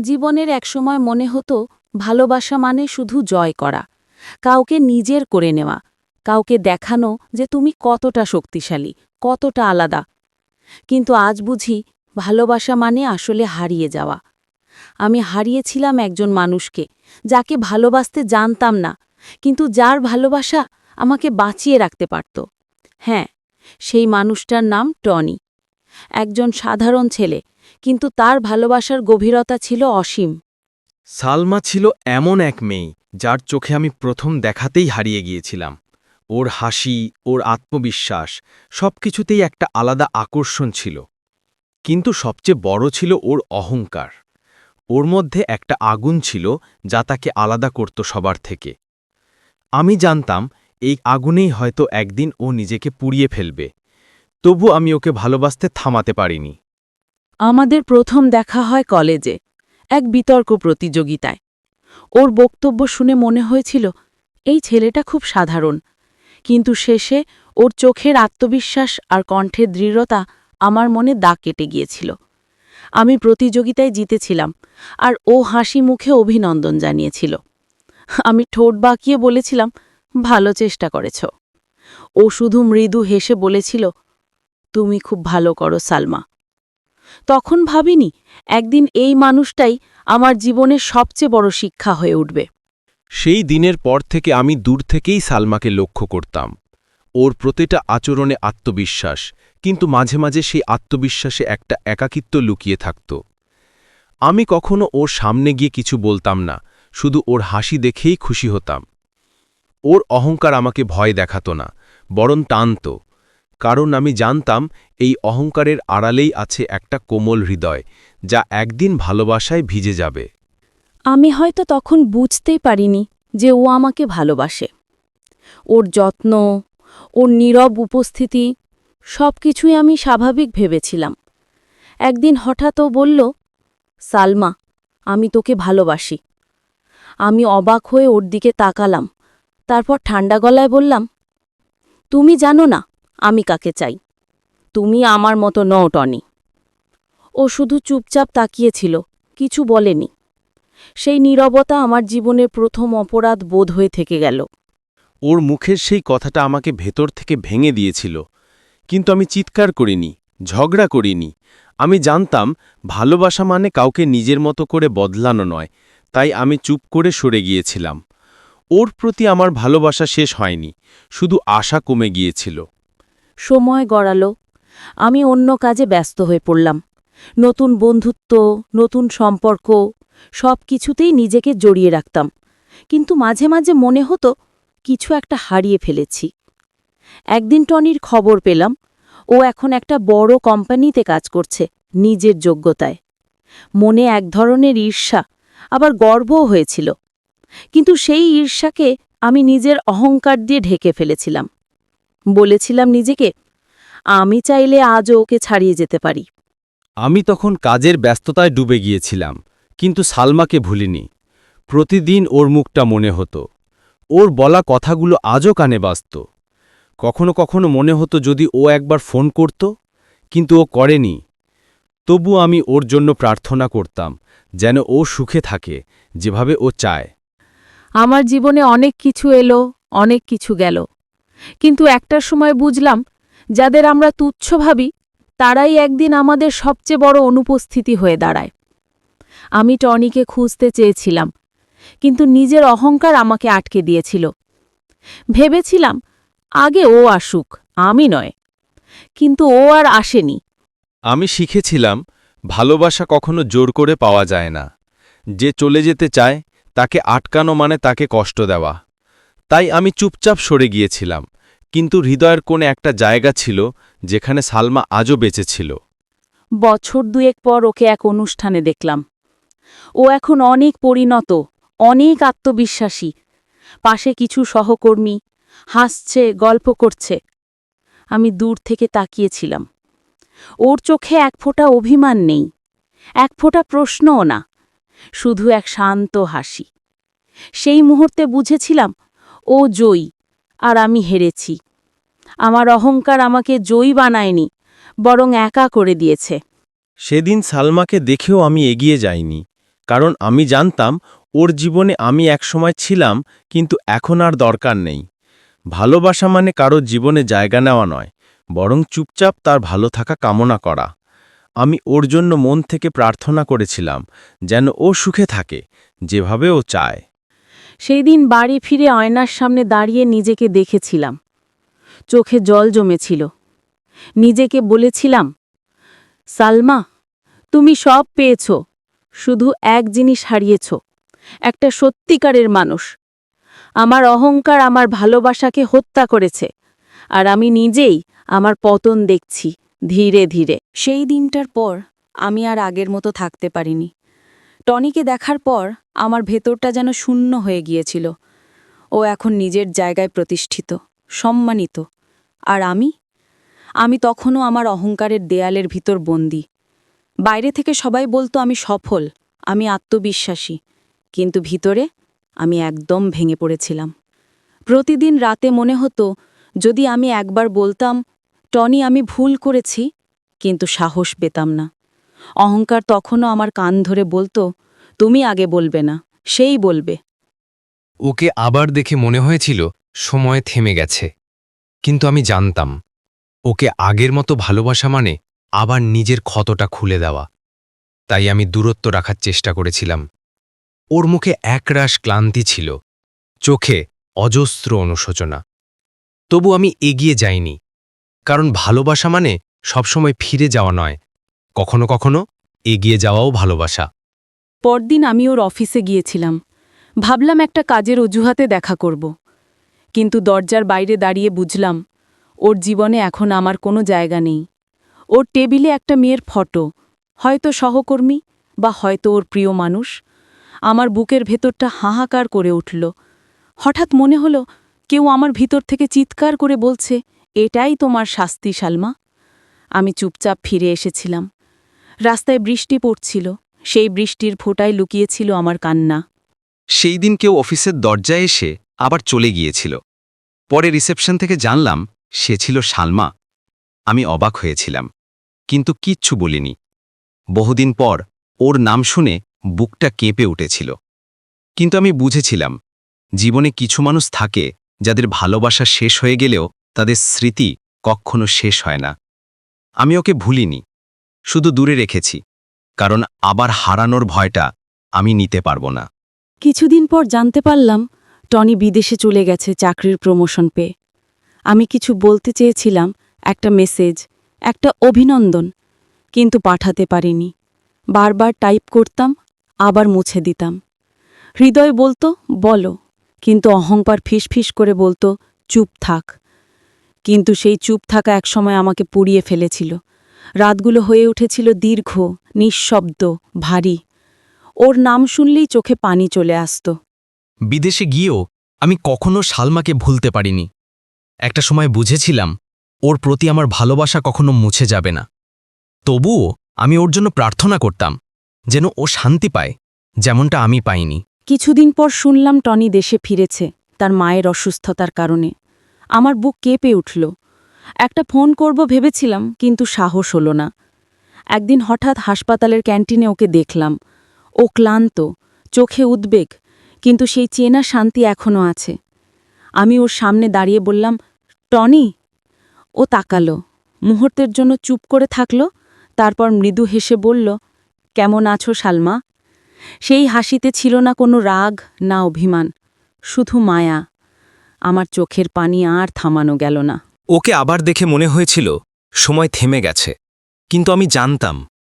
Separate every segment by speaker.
Speaker 1: জীবনের একসময় মনে হতো, ভালোবাসা মানে শুধু জয় করা। কাউকে নিজের করে নেওয়া, কাউকে দেখানো যে তুমি কতটা শক্তিশালী, কতটা আলাদা। কিন্তু আজ বুঝি, ভালোবাসা মানে আসলে হারিয়ে যাওয়া। আমি হারিয়েছিলাম একজন মানুষকে, যাকে ভালোবাসতে জানতাম না, কিন্তু যার ভালোবাসা আমাকে বাঁচিয়ে রাখতে পারত। হ্যাঁ সেই মানুষটার নাম টনি। একজন সাধারণ ছেলে, কিন্তু তার ভালোবাসার গভীরতা ছিল অসীম।
Speaker 2: সালমা ছিল এমন এক মেয়ে, যার চোখে আমি প্রথম দেখাতেই হারিয়ে গিয়েছিলাম। ওর হাসি, ওর আত্মবিশ্বাস, সবকিছুতেই একটা আলাদা আকর্ষণ ছিল। কিন্তু সবচেয়ে বড় ছিল ওর অহংকার। ওর মধ্যে একটা আগুন ছিল যা তাকে আলাদা করত সবার থেকে। আমি জানতাম, এই আগুনেই হয়তো একদিন ও নিজেকে পুড়িয়ে ফেলবে। তবু আমি ওকে ভালোবাসতে থামাতে পারিনি।
Speaker 1: আমাদের প্রথম দেখা হয় কলেজে, এক বিতর্ক প্রতিযোগিতায়। ওর বক্তব্য শুনে মনে হয়েছিল, এই ছেলেটা খুব সাধারণ। কিন্তু শেষে ওর চোখের আত্মবিশ্বাস আর কণ্ঠের দৃঢ়তা আমার মনে দাগ কেটে গিয়েছিল। আমি প্রতিযোগিতায় জিতেছিলাম আর ও হাসি মুখে অভিনন্দন জানিয়েছিল। আমি ঠোঁট বাঁকিয়ে বলেছিলাম, ভালো চেষ্টা করেছ। ও শুধু মৃদু হেসে বলেছিল তুমি খুব ভালো করো, সালমা। তখন ভাবিনি, একদিন এই মানুষটাই আমার জীবনের সবচেয়ে বড় শিক্ষা হয়ে উঠবে।
Speaker 2: সেই দিনের পর থেকে আমি দূর থেকেই সালমাকে লক্ষ্য করতাম। ওর প্রতিটা আচরণে আত্মবিশ্বাস, কিন্তু মাঝে মাঝে সেই আত্মবিশ্বাসে একটা একাকিত্ব লুকিয়ে থাকত। আমি কখনো ওর সামনে গিয়ে কিছু বলতাম না, শুধু ওর হাসি দেখেই খুশি হতাম। ওর অহংকার আমাকে ভয় দেখাত না, বরং টানত। কারণ আমি জানতাম এই অহংকারের আড়ালেই আছে একটা কোমল হৃদয়, যা একদিন ভালোবাসায় ভিজে যাবে।
Speaker 1: আমি হয়তো তখন বুঝতেই পারিনি যে ও আমাকে ভালোবাসে। ওর যত্ন, ওর নীরব উপস্থিতি সব কিছুই আমি স্বাভাবিক ভেবেছিলাম। একদিন হঠাৎ ও বলল, সালমা, আমি তোকে ভালোবাসি। আমি অবাক হয়ে ওর দিকে তাকালাম। তারপর ঠান্ডা গলায় বললাম, তুমি জানো না আমি কাকে চাই? তুমি আমার মতো নও, টনি। ও শুধু চুপচাপ তাকিয়েছিল, কিছু বলেনি। সেই নীরবতা আমার জীবনের প্রথম অপরাধ বোধ হয়ে থেকে গেল।
Speaker 2: ওর মুখের সেই কথাটা আমাকে ভেতর থেকে ভেঙে দিয়েছিল। কিন্তু আমি চিৎকার করিনি, ঝগড়া করিনি। আমি জানতাম, ভালোবাসা মানে কাউকে নিজের মতো করে বদলানো নয়, তাই আমি চুপ করে সরে গিয়েছিলাম। ওর প্রতি আমার ভালোবাসা শেষ হয়নি, শুধু আশা কমে গিয়েছিল।
Speaker 1: সময় গড়ালো। আমি অন্য কাজে ব্যস্ত হয়ে পড়লাম। নতুন বন্ধুত্ব, নতুন সম্পর্ক সব কিছুতেই নিজেকে জড়িয়ে রাখতাম। কিন্তু মাঝে মাঝে মনে হতো, কিছু একটা হারিয়ে ফেলেছি। একদিন টনির খবর পেলাম, ও এখন একটা বড় কোম্পানিতে কাজ করছে, নিজের যোগ্যতায়। মনে এক ধরনের ঈর্ষা, আবার গর্বও হয়েছিল। কিন্তু সেই ঈর্ষাকে আমি নিজের অহংকার দিয়ে ঢেকে ফেলেছিলাম। বলেছিলাম নিজেকে আমি চাইলে আজও ওকে ছাড়িয়ে যেতে পারি।
Speaker 2: আমি তখন কাজের ব্যস্ততায় ডুবে গিয়েছিলাম কিন্তু সালমাকে ভুলিনি। প্রতিদিন ওর মুখটা মনে হতো। ওর বলা কথাগুলো আজও কানে বাজত। কখনো কখনো মনে হতো যদি ও একবার ফোন করত কিন্তু ও করেনি। তবু আমি ওর জন্য প্রার্থনা করতাম যেন ও সুখে থাকে যেভাবে ও চায়।
Speaker 1: আমার জীবনে অনেক কিছু এলো অনেক কিছু গেল। কিন্তু একটার সময় বুঝলাম, যাদের আমরা তুচ্ছ ভাবি, তারাই একদিন আমাদের সবচেয়ে বড় অনুপস্থিতি হয়ে দাঁড়ায়। আমি টনিকে খুঁজতে চেয়েছিলাম, কিন্তু নিজের অহংকার আমাকে আটকে দিয়েছিল। ভেবেছিলাম, আগে ও আসুক, আমি নয়, কিন্তু ও আর আসেনি।
Speaker 2: আমি শিখেছিলাম, ভালোবাসা কখনো জোর করে পাওয়া যায় না। যে চলে যেতে চায়, তাকে আটকানো মানে তাকে কষ্ট দেওয়া। তাই আমি চুপচাপ সরে গিয়েছিলাম, কিন্তু হৃদয়ের কোণে একটা জায়গা ছিল যেখানে সালমা আজও বেঁচে ছিল।
Speaker 1: বছর দুয়েক পর ওকে এক অনুষ্ঠানে দেখলাম। ও এখন অনেক পরিণত, অনেক আত্মবিশ্বাসী। পাশে কিছু সহকর্মী হাসছে, গল্প করছে। আমি দূর থেকে তাকিয়েছিলাম। ওর চোখে এক ফোঁটা অভিমান নেই, এক ফোঁটা প্রশ্নও না, শুধু এক শান্ত হাসি। সেই মুহূর্তে বুঝেছিলাম ও জয়ী, আর আমি হেরেছি। আমার অহংকার আমাকে জয়ী বানায়নি, বরং একা করে দিয়েছে।
Speaker 2: সেদিন সালমাকে দেখেও আমি এগিয়ে যাইনি,
Speaker 3: কারণ আমি জানতাম, ওর জীবনে আমি একসময় ছিলাম, কিন্তু এখন আর দরকার নেই। ভালোবাসা মানে কারও জীবনে জায়গা নেওয়া নয়, বরং চুপচাপ তার ভালো থাকা কামনা করা। আমি ওর জন্য মন থেকে প্রার্থনা করেছিলাম, যেন ও সুখে থাকে, যেভাবে ও চায়।
Speaker 1: সেই দিন বাড়ি ফিরে আয়নার সামনে দাঁড়িয়ে নিজেকে দেখেছিলাম। চোখে জল জমেছিল। নিজেকে বলেছিলাম, সালমা, তুমি সব পেয়েছ, শুধু এক জিনিস হারিয়েছ, একটা সত্যিকারের মানুষ। আমার অহংকার আমার ভালোবাসাকে হত্যা করেছে, আর আমি নিজেই আমার পতন দেখছি ধীরে ধীরে। সেই দিনটার পর আমি আর আগের মতো থাকতে পারিনি। টনিকে দেখার পর আমার ভেতরটা যেন শূন্য হয়ে গিয়েছিল। ও এখন নিজের জায়গায় প্রতিষ্ঠিত, সম্মানিত। আর আমি? আমি তখনও আমার অহংকারের দেয়ালের ভিতর বন্দি। বাইরে থেকে সবাই বলতো আমি সফল, আমি আত্মবিশ্বাসী। কিন্তু ভিতরে আমি একদম ভেঙে পড়েছিলাম। প্রতিদিন রাতে মনে হতো, যদি আমি একবার বলতাম, টনি, আমি ভুল করেছি, কিন্তু সাহস পেতাম না। অহংকার তখনও আমার কান ধরে বলতো, তুমি আগে বলবে না, সেই বলবে।
Speaker 2: ওকে আবার দেখে মনে হয়েছিল সময় থেমে গেছে, কিন্তু আমি জানতাম, ওকে আগের মতো ভালোবাসা মানে আবার নিজের ক্ষতটা খুলে দেওয়া। তাই আমি দূরত্ব রাখার চেষ্টা করেছিলাম। ওর মুখে একরাশ ক্লান্তি ছিল, চোখে অজস্র অনুশোচনা। তবু আমি এগিয়ে যাইনি, কারণ ভালোবাসা মানে সবসময় ফিরে যাওয়া নয় কখনো কখনো এগিয়ে যাওয়াও ভালোবাসা।
Speaker 1: পরদিন আমি ওর অফিসে গিয়েছিলাম। ভাবলাম একটা কাজের অজুহাতে দেখা করব। কিন্তু দরজার বাইরে দাঁড়িয়ে বুঝলাম, ওর জীবনে এখন আমার কোনো জায়গা নেই। ওর টেবিলে একটা মেয়ের ফটো, হয়তো সহকর্মী বা হয়তো ওর প্রিয় মানুষ। আমার বুকের ভেতরটা হাহাকার করে উঠল। হঠাৎ মনে হলো, কেউ আমার ভিতর থেকে চিৎকার করে বলছে, এটাই তোমার শাস্তি, সালমা। আমি চুপচাপ ফিরে এসেছিলাম। রাস্তায় বৃষ্টি পড়ছিল। সেই বৃষ্টির ফোঁটায় লুকিয়েছিল আমার কান্না।
Speaker 4: সেই দিন কেউ অফিসের দরজায় এসে আবার চলে গিয়েছিল। পরে রিসেপশন থেকে জানলাম, সে ছিল সালমা। আমি অবাক হয়েছিলাম। কিন্তু কিচ্ছু বলিনি। বহুদিন পর ওর নাম শুনে বুকটা কেঁপে উঠেছিল। কিন্তু আমি বুঝেছিলাম, জীবনে কিছু মানুষ থাকে যাদের ভালোবাসা শেষ হয়ে গেলেও তাদের স্মৃতি কখনো শেষ হয় না। আমি ওকে ভুলিনি। শুধু দূরে রেখেছি, কারণ আবার হারানোর ভয়টা আমি নিতে পারব না।
Speaker 1: কিছুদিন পর জানতে পারলাম, টনি বিদেশে চলে গেছে চাকরির প্রমোশন পেয়ে। আমি কিছু বলতে চেয়েছিলাম, একটা মেসেজ, একটা অভিনন্দন, কিন্তু পাঠাতে পারিনি। বারবার টাইপ করতাম, আবার মুছে দিতাম। হৃদয় বলতো, বলো। কিন্তু অহংকার ফিসফিস করে বলতো, চুপ থাক। কিন্তু সেই চুপ থাকা একসময় আমাকে পুড়িয়ে ফেলেছিল। রাতগুলো হয়ে উঠেছিল দীর্ঘ নিঃশব্দ ভারী। ওর নাম শুনলেই চোখে পানি চলে আসত।
Speaker 2: বিদেশে গিয়েও আমি কখনো সালমাকে ভুলতে পারিনি। একটা সময় বুঝেছিলাম ওর প্রতি আমার ভালোবাসা কখনো মুছে যাবে না। তবুও আমি ওর জন্য প্রার্থনা করতাম যেন ও শান্তি পায় যেমনটা আমি পাইনি।
Speaker 1: কিছুদিন পর শুনলাম টনি দেশে ফিরেছে তার মায়ের অসুস্থতার কারণে। আমার বুক কেঁপে উঠল একটা ফোন করব ভেবেছিলাম, কিন্তু সাহস হলো না। একদিন হঠাৎ হাসপাতালের ক্যান্টিনে ওকে দেখলাম। ও ক্লান্ত, চোখে উদ্বেগ, কিন্তু সেই চেনা শান্তি এখনও আছে। আমি ওর সামনে দাঁড়িয়ে বললাম, টনি। ও তাকালো, মুহূর্তের জন্য চুপ করে থাকল, তারপর মৃদু হেসে বলল, কেমন আছো সালমা? সেই হাসিতে ছিল না কোনো রাগ, না অভিমান, শুধু মায়া। আমার চোখের পানি আর থামানো গেল না।
Speaker 2: ওকে আবার দেখে মনে হয়েছিল, সময় থেমে গেছে। কিন্তু আমি জানতাম,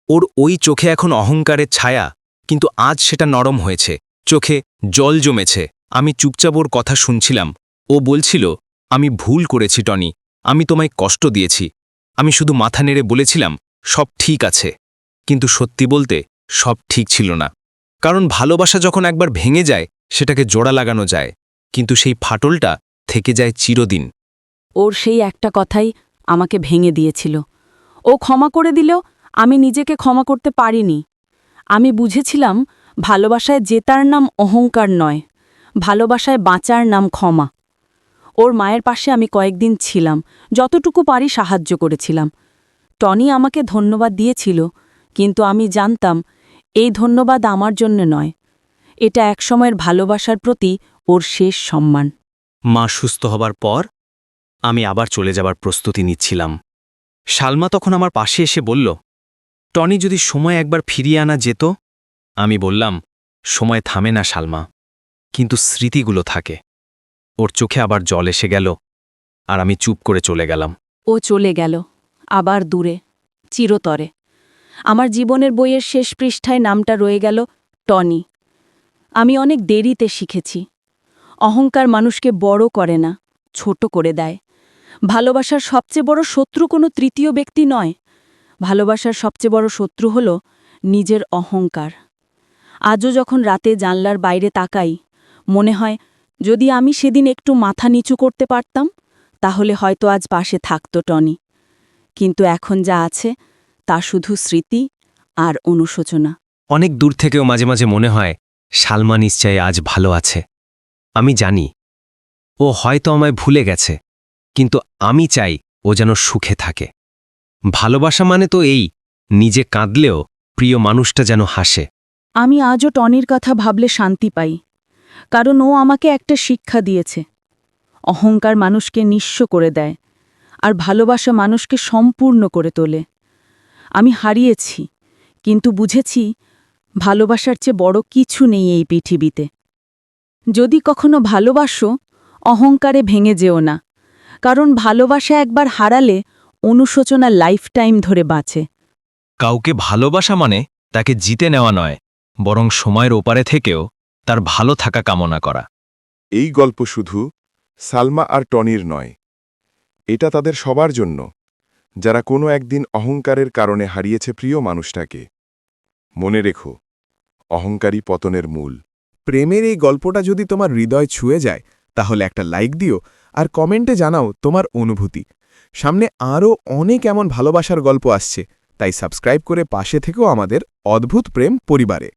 Speaker 2: ওর ওই চোখে এখন অহংকারের ছায়া, কিন্তু আজ সেটা নরম হয়েছে। চোখে জল জমেছে। আমি চুপচাপ ওর কথা শুনছিলাম। ও বলছিল, আমি ভুল করেছি, টনি। আমি তোমায় কষ্ট দিয়েছি। আমি শুধু মাথা নেড়ে বলেছিলাম, সব ঠিক আছে। কিন্তু সত্যি বলতে, সব ঠিক ছিল না। কারণ ভালোবাসা যখন একবার ভেঙে যায়, সেটাকে জোড়া লাগানো যায়। কিন্তু সেই ফাটলটা থেকে যায় চিরদিন।
Speaker 1: ওর সেই একটা কথাই আমাকে ভেঙে দিয়েছিল। ও ক্ষমা করে দিলেও আমি নিজেকে ক্ষমা করতে পারিনি। আমি বুঝেছিলাম ভালোবাসায় জেতার নাম অহংকার নয়, ভালোবাসায় বাঁচার নাম ক্ষমা। ওর মায়ের পাশে আমি কয়েকদিন ছিলাম, যতটুকু পারি সাহায্য করেছিলাম। টনি আমাকে ধন্যবাদ দিয়েছিল, কিন্তু আমি জানতাম এই ধন্যবাদ আমার জন্য নয়। এটা একসময়ের ভালোবাসার প্রতি ওর শেষ সম্মান।
Speaker 2: মা সুস্থ হবার পর আমি আবার চলে যাবার প্রস্তুতি নিচ্ছিলাম। শালমা তখন আমার পাশে এসে বলল, টনি যদি সময় একবার ফিরিয়ে আনা যেত? আমি বললাম, সময় থামে না শালমা, কিন্তু স্মৃতিগুলো থাকে। ওর চোখে আবার জল এসে গেল, আর আমি চুপ করে চলে গেলাম।
Speaker 1: ও চলে গেল, আবার দূরে, চিরতরে। আমার জীবনের বইয়ের শেষ পৃষ্ঠায় নামটা রয়ে গেল, টনি। আমি অনেক দেরিতে শিখেছি। অহংকার মানুষকে বড় করে না, ছোট করে দেয়। ভালোবাসার সবচেয়ে বড় শত্রু কোনো তৃতীয় ব্যক্তি নয়। ভালোবাসার সবচেয়ে বড় শত্রু হল নিজের অহংকার। আজও যখন রাতে জানলার বাইরে তাকাই, মনে হয় যদি আমি সেদিন একটু মাথা নিচু করতে পারতাম, তাহলে হয়তো আজ পাশে থাকত টনি। কিন্তু এখন যা আছে, তা শুধু স্মৃতি আর অনুশোচনা।
Speaker 2: অনেক দূর থেকেও মাঝে মাঝে মনে হয় শালমা নিশ্চয়ই আজ ভালো আছে। আমি জানি, ও হয়তো আমায় ভুলে গেছে। কিন্তু আমি চাই ও যেন সুখে থাকে। ভালোবাসা মানে তো এই, নিজে কাঁদলেও প্রিয় মানুষটা যেন হাসে।
Speaker 1: আমি আজও টনির কথা ভাবলে শান্তি পাই, কারণ ও আমাকে একটা শিক্ষা দিয়েছে। অহংকার মানুষকে নিঃস্ব করে দেয়, আর ভালোবাসা মানুষকে সম্পূর্ণ করে তোলে। আমি হারিয়েছি, কিন্তু বুঝেছি ভালোবাসার চেয়ে বড় কিছু নেই এই পৃথিবীতে। যদি কখনো ভালোবাসো, অহংকারে ভেঙে যেও না। কারণ ভালোবাসা একবার হারালে অনুশোচনা লাইফটাইম ধরে বাঁচে।
Speaker 2: কাউকে ভালোবাসা মানে তাকে জিতে নেওয়া নয় বরং সময়ের ওপারে থেকেও তার ভালো থাকা কামনা করা।
Speaker 5: এই গল্প শুধু সালমা আর টনির নয় এটা তাদের সবার জন্য যারা কোনো একদিন অহংকারের কারণে হারিয়েছে প্রিয় মানুষটাকে। মনে রেখো অহংকারী পতনের মূল।
Speaker 6: প্রেমের এই গল্পটা যদি তোমার হৃদয় ছুঁয়ে যায় তাহলে একটা লাইক দিও আর কমেন্টে জানাও তোমার অনুভূতি। সামনে আরও অনেক এমন ভালোবাসার গল্প আসছে, তাই সাবস্ক্রাইব করে পাশে থেকেও আমাদের অদ্ভুত প্রেম পরিবারে।